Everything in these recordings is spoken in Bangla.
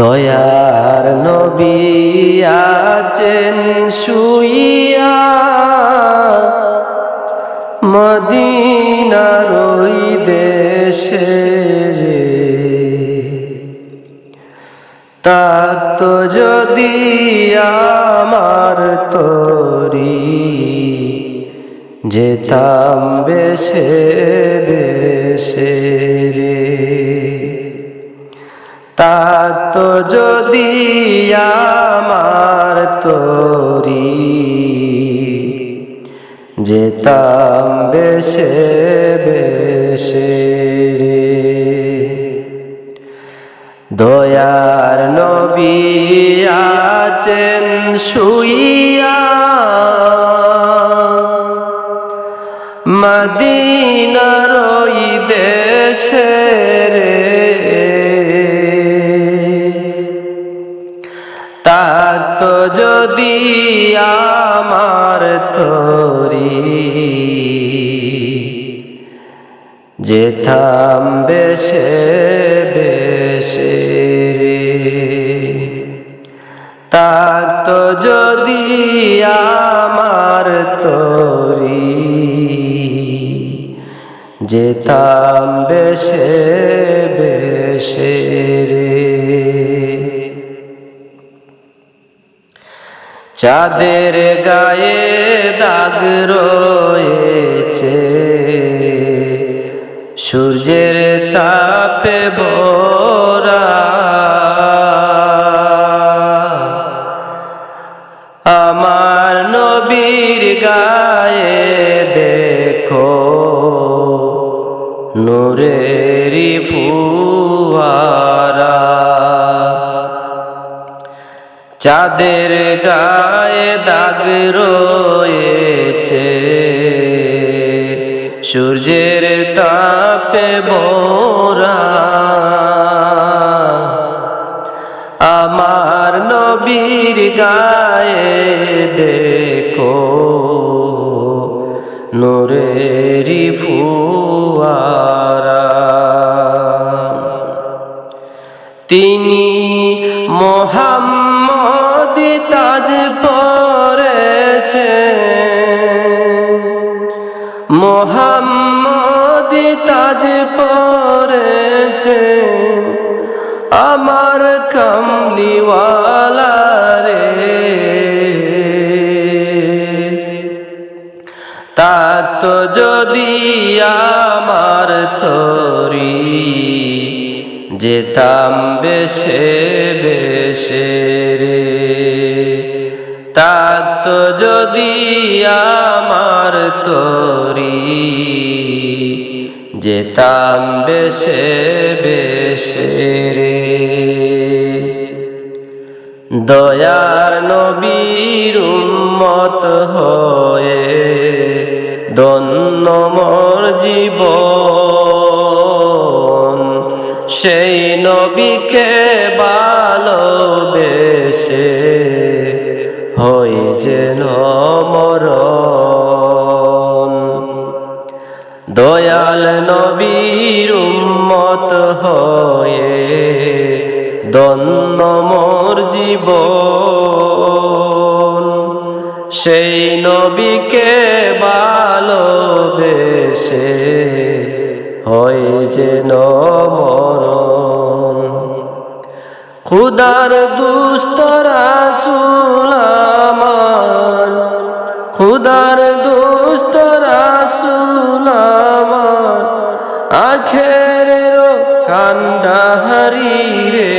দয়ার নবী আছেন শুইয়া। মদিনার ওই দেশে তাত যদি আমার তরি যেতাম বেশে বেশে। তাত যদি আমার তরি যেতাম বেশে বেশে রে। দয়ার নবী আছেন শুইয়া। মদিনার দেশে রে তাত যদি আমার তরি যেথাম বেশে বেশে রে। তাত যদি আমার তরি যেতাম বেশে বেশে চাঁদের গায়ে দাগ রয়েছে। সূর্যের তাপে ভরা। আমার নবীর গায়ে দেখো নূরেরি ফুয়ারা চাঁদের গায়ে দাগ রয়েছে সূর্যের তাপে বোরা আমার নবীর গায়ে দেখো নূরেরি ফুয়ারা। মোহাম্মদ তাজ পরেছে আমার কমলিওয়ালা রে। তাত যদি আমার তরি যেতাম বেশে বেশে রে। তাত যদি আমার তরি যেতাম বেশে বেশে রে। দয়ার নবীর উম্মত হয়ে দন্ন মোর জীবন। সেই নবীকে ভালোবেসে হই যেন মরণ দয়াল নবীর উম্মত হয়ে দন্ন মোর জীবন। সেই নবীকে ভালোবেসে হয় যেন মরণ। খুদার দুস্তরা সুলামান খুদার কান্ডাহারি রে।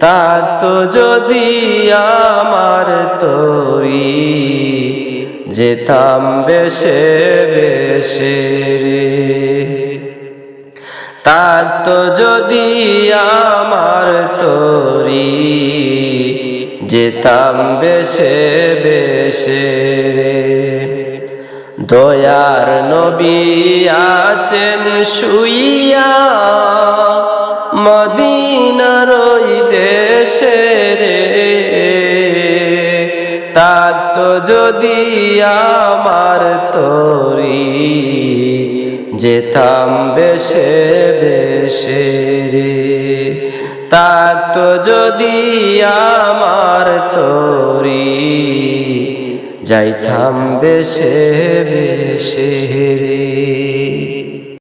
তার তো যদি আমার তরি, যেতাম বেশে বেশে রে। তার তো যদি আমার তরি, যেতাম বেশে বেশে রে। দয়ার নবী আছেন শুইয়া মদিনার ওই দেশে রে। তার তো যদি আমার তরি যেতাম বেশে বেশে রে। থাকতো যদি আমার তরি যাইতাম সে বেশে রে